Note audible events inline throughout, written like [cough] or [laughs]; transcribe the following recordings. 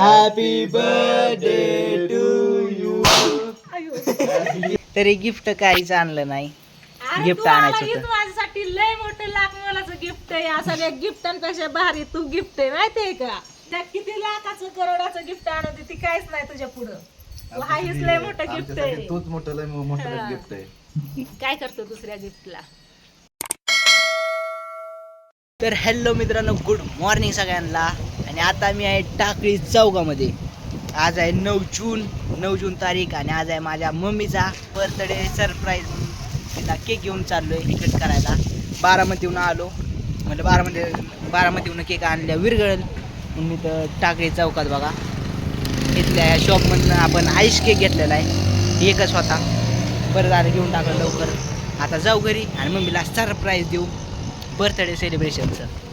Happy birthday to you तरी gift काहीच आणलं नाही. अरे Gift तू आला आणायचं होतं. माझ्यासाठी लय मोठं लाख मोलाचं गिफ्ट आहे. या सगळ्या गिफ्टांपेक्षा भारी तू गिफ्ट आहे माहितीये का? त्या किती लाखाचं करोडाचं गिफ्ट आणत होती, ती काहीच नाही तुझ्या पुढं. तू हीच लय मोठं गिफ्ट आमच्यासाठी आहे. तोच मोठं लय मोठं. गिफ्ट आहे. काय करतो दुसऱ्या गिफ्टला तर हॅलो मित्रांनो गुड मॉर्निंग सगळ्यांना. आणि आता मी आहे टाकळी चौकामध्ये. आज आहे नऊ जून नऊ जून तारीख आणि आज आहे माझ्या मम्मीचा बर्थडे सरप्राईज तिला केक घेऊन चाललो आहे तिकट करायला बारामतीहून आलो. म्हणजे बारामती बारामतीहून केक आणल्या विरगळल मी तर टाकळी चौकात बघा. इथल्या शॉपमधनं आपण आईस केक घेतलेला आहे. एकच होता. बरं झालं घेऊन टाकलं लवकर. आता जाऊ घरी आणि मम्मीला सरप्राईज देऊ. बर्थडे सेलिब्रेशनचं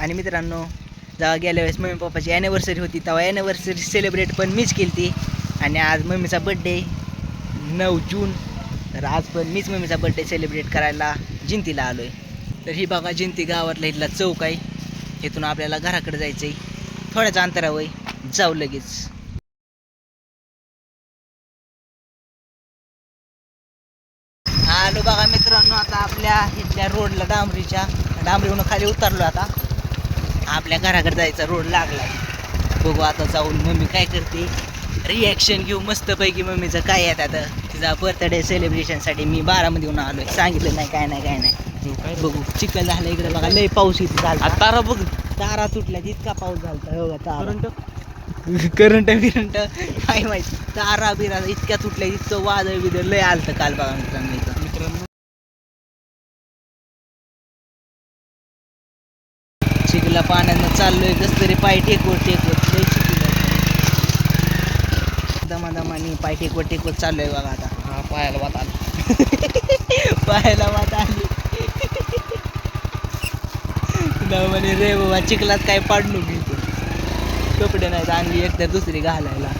आणि मित्रांनो जेव्हा गेल्या वेळेस मम्मी पप्पाची ॲनिव्हर्सरी होती तेव्हा ॲनिव्हर्सरी सेलिब्रेट पण मीच केली ती आणि आज मम्मीचा बड्डे नऊ जून. तर आज पण मीच मम्मीचा बड्डे सेलिब्रेट करायला जिंतीला आलो आहे तर ही बघा जिंती गावातला इथला चौक आहे. इथून आपल्याला घराकडे जायचं आहे थोड्याच अंतरावर जाऊ लगेच. आलो बघा मित्रांनो आता आपल्या इथल्या रोडला डांबरीच्या. डांबरीहून खाली उतरलो आता. आपल्या घराकडे जायचा रोड लागलाय. बघू आता जाऊन मम्मी काय करते. रिॲक्शन घेऊ मस्तपैकी मम्मीचं. काय आहे आता? तिचा बर्थडे सेलिब्रेशनसाठी मी बारामतीहून आलोय. सांगितलं नाही काय नाही काय नाही. बघू. चिकन झालं इकडे बघा. लय पाऊस इथे झाला तारा बघ. तारा तुटल्या इतका पाऊस झाला हो तारा. करंट? बिरंट. काय माहिती. तारा बिरा इतक्या तुटल्या इतकं वादळ बिदळ लय आलतं काल बघा मित्रांनो चिखला पाण्यानं चाललोय कस तरी पाय टेकवत टेकवत लय चिखल दमा दमानी पाय टेकवत टेकवत चाललोय बघा आता. हा पायाला वात आली. [laughs] पायाला वाट आली. म्हणे रे बाबा चिखलात काय पाडलो मी इथं. कपडे नाहीत आणली एक तर दुसरी घालायला.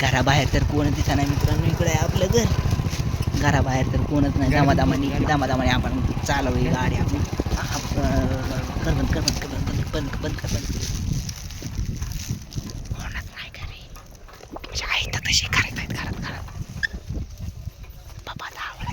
घराबाहेर तर कोण दिसा नाही मित्रांनो इकडे आहे आपलं घर. घराबाहेर तर कोणच नाही. दमादमानी दमादमानी आपण चालवली गाडी आपण आप- कर बंद कर बंद कर बंद बंद बंद बंद कर बंद. होणार नाही घरी. आई तर तशी करत आहेत घरात घरात बाबा आवड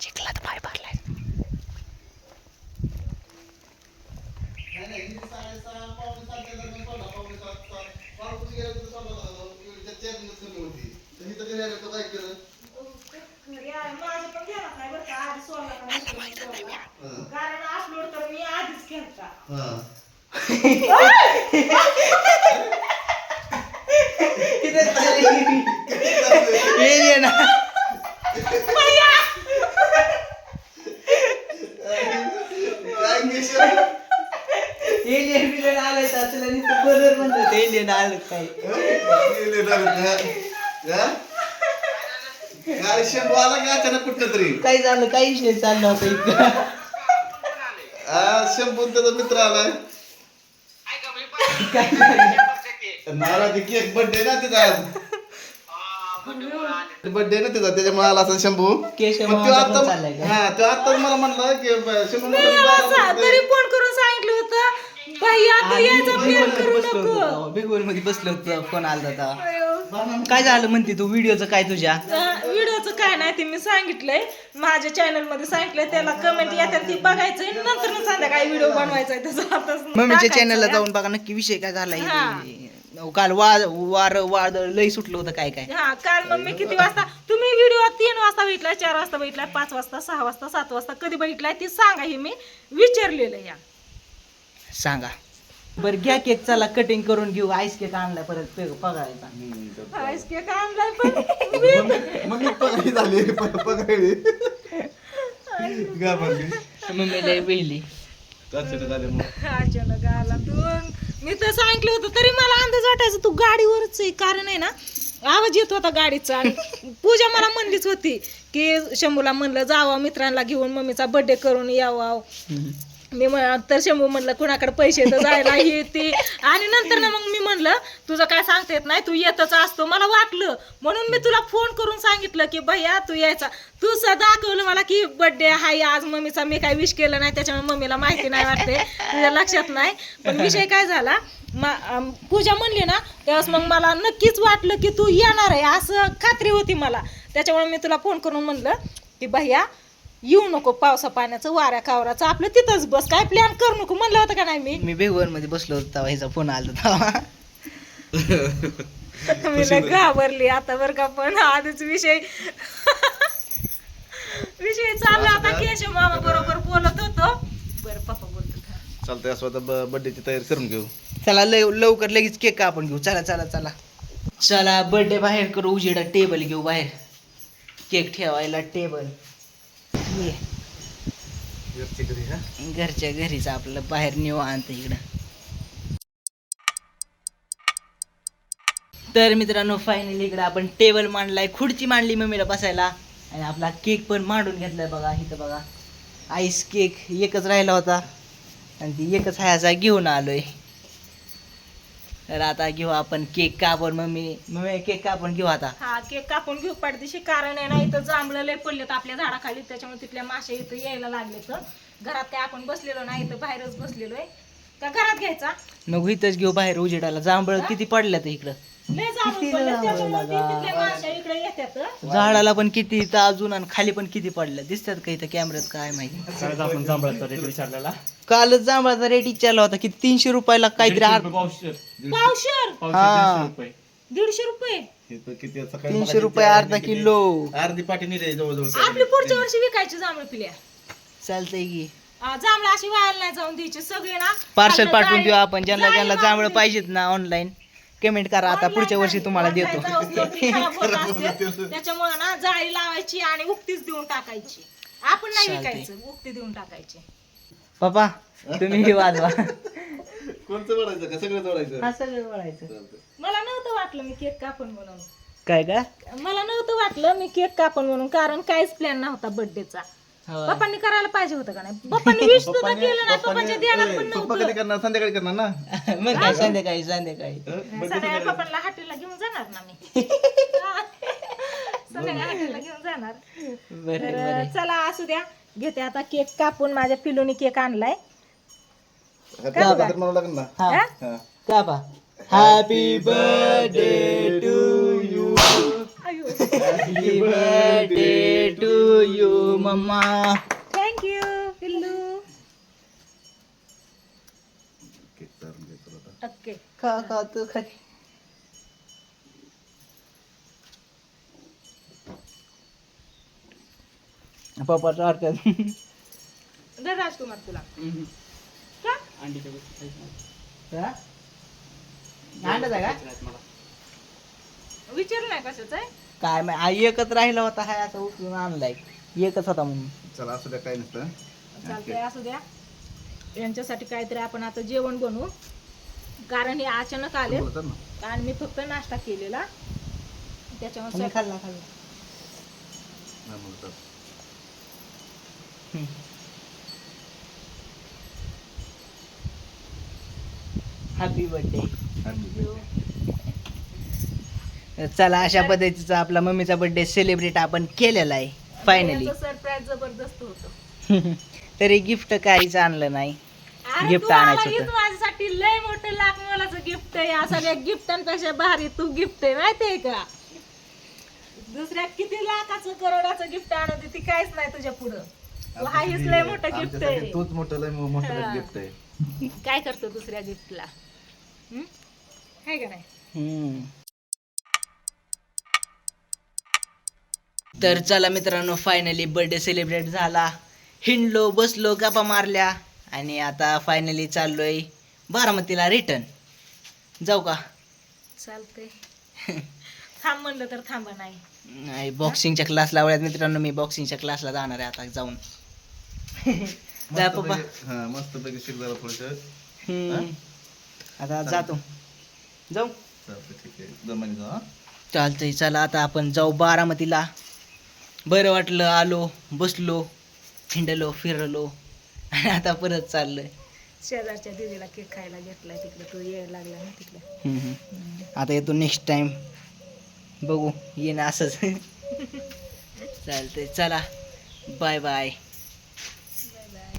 चिखलात पाय भरलाय. कारण अपलोड तर मी आधीच केलता ये ना एलियन बिलियन आलंय त्याचं आणि तू बरोबर काय काय शेंबू आला की अचानक कुठलं तरी काय झालं काही विषय चाललं होतं इतकं आ, शंभू आणि त्याचा मित्र आलाय काय झालं? ते केक बर्थडे ना तिचा. आज बर्थडे ना तिचा त्याच्यामुळे आला असा शंभू. केशव पण तो मामाचा पण आता चाललाय का? हा तो आता मला म्हणला की ब- शंभू मी बारा तरी फोन करून सांगितलं होतं. बाई आता करू नको. मध्ये बसलो होतो फोन आला होता काय झालं म्हणते तू? व्हिडिओचं काय तुझ्या? व्हिडिओचं काय नाही ते मी सांगितलंय. माझ्या चॅनलमध्ये सांगितलंय त्याला कमेंट येतात ती बघायचंय नंतर संध्याकाळी व्हिडिओ बनवायचा आहे त्याचा आताच [laughs] मम्मीच्या चॅनलला. जाऊन बघा नक्की विषय काय झालाय. काल वाद वार वादळ लई सुटलं होतं काय काय. हा काल मग मी किती वाजता तुम्ही व्हिडिओ तीन वाजता बघितलाय चार वाजता बघितलाय पाच वाजता सहा वाजता सात वाजता कधी बघितलाय ती सांगा हे मी विचारलेलं या. सांगा. बर घ्या केक चला कटिंग करून घेऊ. आईस केक आणलाय परत पगारायचा आईस केक आणलाय पण [laughs] मग मी पगडी झाली प- पगडी घाबरली मम्मी अचानक आला तू. मी तर सांगितलं होतं तरी मला अंदाज वाटायचा तू गाडीवरच आहे. कारण आहे ना आवाज येत होता गाडीचा. आणि पूजा मला म्हणलीच होती की शंभूला म्हणलं जावं मित्रांना घेऊन मम्मीचा बर्थडे करून यावं. मी तर शंभू म्हणलं कुणाकडे पैसे तर जायला [laughs] हे ते आणि नंतर ना मग मी म्हणलं तुझं काय सांगता येत नाही तू येतच असतो मला वाटलं. म्हणून मी तुला फोन करून सांगितलं की भैया तू यायचा. तू सुद्धा दाखवलं मला की बर्थडे हाय आज मम्मीचा मी काय विश केलं नाही त्याच्यामुळे मम्मीला माहिती नाही वाटते तुझ्या लक्षात नाही. पण विषय काय झाला पूजा म्हणली ना त्यावेळेस मग मला नक्कीच वाटलं की तू येणार आहे असं खात्री होती मला. त्याच्यामुळे मी तुला फोन करून म्हणलं की भैया येऊ नको पावसा पाण्याचं वाऱ्या कावराचं आपलं तिथंच बस. काय प्लॅन करू नको? म्हणलं होतं का नाही मी? मी बेगवर मध्ये बसलो होतो तेव्हा ह्याचा फोन आला तेव्हा. [laughs] मी लय घाबरली. आता बरं का पण आधीच विषय [laughs] विषय चालला आता केशव मामा बरोबर बोलत होतो. बरं पप्पा बोलतो का? चालतंय असं आता बर्थडेची तयारी करून घेऊ. चला लव लवकर लगेच केक कापून घेऊ. चला चला चला. चला बर्थडे बाहेर करू. उजेडा टेबल घेऊ बाहेर. केक ठेवायला टेबल घरच्या घरीच आपलं बाहेर आणतं इकडं. तर मित्रांनो फायनली इकडं आपण टेबल मांडलाय खुर्ची मांडली मम्मीला बसायला. आणि आपला केक पण मांडून घेतलाय बघा इथं बघा. आईस केक एकच राहिला होता. आणि ती एकच ह्याचा घेऊन आलोय. तर आता घेऊ आपण केक कापून मम्मी मम्मी केक कापून घेऊ आता. हा केक कापून घेऊ. पडदिशी कारण आहे ना इथं जांभळं लय पडलेत आपल्या झाडाखाली त्याच्यामुळे तिथल्या माश्या इथं यायला लागले तर घरात काय आपण बसलेलो नाही इथं बाहेरच बसलेलो आहे का घरात घ्यायचा. नको इथंच घेऊ बाहेर उजेडाला. जांभळ किती पडल्यात इकडं. झाडाला पण किती इथं अजून आणि खाली पण किती पडल्या दिसतात का इथं कॅमेऱ्यात काय माहिती. कालच आपण जांभळाचा रेट विचारलेला. कालच जांभळाचा रेट विचारला होता की तीनशे रुपयाला काहीतरी पावशेर. पावशर? हा. दीडशे रुपये. दीडशे रुपये? हे तर किती आहे? सकाळी तीनशे रुपये किती अर्धा किती? किलो. अर्धी पाठी नेली जवळजवळ. आपली पुढच्या वर्षी विकायची जांभळ पिल्या. चालतंय की. जांभळा अशी व्हायला नाही जाऊन द्यायची. सगळे ना पार्सल आपलं पाठवून जाळी- देऊ आपण. ज्यांना जाळी ज्यांना जांभळ पाहिजेत ना ऑनलाईन कमेंट करा आता पुढच्या वर्षी तुम्हाला देतो. [laughs] त्याच्यामुळे ना जाळी लावायची आणि उक्तीच देऊन टाकायची. आपण नाही चालतंय. विकायचं उक्ती देऊन टाकायची. पप्पा तुम्ही हे वाजवा. कोणतं जोडायचं का? सगळं जोडायचं हा सगळं बोलायचं चालतंय. मला नव्हतं वाटलं मी केक कापून म्हणून. काय का? मला नव्हतं वाटलं मी केक कापून म्हणून कारण काहीच प्लॅन नव्हता बर्थडेचा. पप्पांनी करायला पाहिजे होतं का नाही? पप्पांनी विश सुद्धा केलं नाही पप्पांच्या पप्पाने- ध्यानात पण पप्पा नव्हतं. कधी करणार संध्याकाळी करणार ना? [laughs] मग काय संध्याकाळी संध्याकाळी. पप्पांना हॉटेलला घेऊन जाणार ना मी. [laughs] संध्याकाळी हॉटेलला घेऊन जाणार. बरं तर बरं. चला असू द्या. घेते आता केक कापून माझ्या पिलूनी केक आणलाय. हाती हातात म्हणावं लागेल ना? हा. हा? हा. का पा happy birthday to happy birthday to you mumma thank you पिल्लू केक चालून घेतो आता. ओके खा खा तू खा पप्पा चारत्यात दर राजकुमार तुला का आणलं का विचारलं नाही कशाच आहे काय माहिती? आई एकच राहिला होता हाय आता उचलून आणलाय. एकच होता म्हणून. चला असू द्या काही नसतं. चालतंय असू द्या. यांच्यासाठी काहीतरी आपण आता जेवण बनवू. कारण हे अचानक आले. बोलतात ना. आणि मी फक्त नाश्ता केलेला. त्याच्यामुळे स्वयं- खाल्ला खाल्ला नाही? बोलतात हॅपी बर्थडे चला अशा पद्धतीचा आपला मम्मीचा बर्थडे सेलिब्रेट आपण केलेला आहे फायनली सरप्राईज जबरदस्त होतं. [laughs] तरी गिफ्ट काहीच आणलं नाही. आला आणायचं की होतं. माझ्यासाठी लय मोठं लाख मोलाचं गिफ्ट आहे. या सगळ्या गिफ्टांपेक्षा भारी तू गिफ्ट आहे माहितीये का? दुसऱ्या किती लाखाचं करोडाचं गिफ्ट आणत ती काहीच नाही तुझ्या पुढं. हा हेच लय मोठं गिफ्ट आहे. तोच मोठं लय मोठं. गिफ्ट आहे. काय करतो दुसऱ्या गिफ्टला आहे का नाही? तर चला मित्रांनो फायनली बर्थडे सेलिब्रेट झाला. हिंडलो बसलो गप्पा मारल्या आणि आता फायनली चाललोय बारामतीला रिटर्न जाऊ का? चालतंय. थांब म्हणलं तर थांबा नाही. नाही बॉक्सिंगच्या क्लास लावल्यात मित्रांनो मी बॉक्सिंगच्या क्लासला जाणार आहे आता जाऊन. [laughs] जा पप्पा. हा मस्त पैकी हम्म. आता जातो. जाऊ. चालतं ठीक आहे. दमाने जा हा. चालतंय चला आता आपण जाऊ बारामतीला. बरं वाटलं आलो बसलो हिंडलो फिरलो आणि आता परत चाललोय. शेजारच्या दीदीला केक खायला घेतलाय तिकडे तो यायला लागला ना तिकडे. हम्म. आता येतो नेक्स्ट टाइम बघू येणं असंच. चालतंय चला. Bye bye bye bye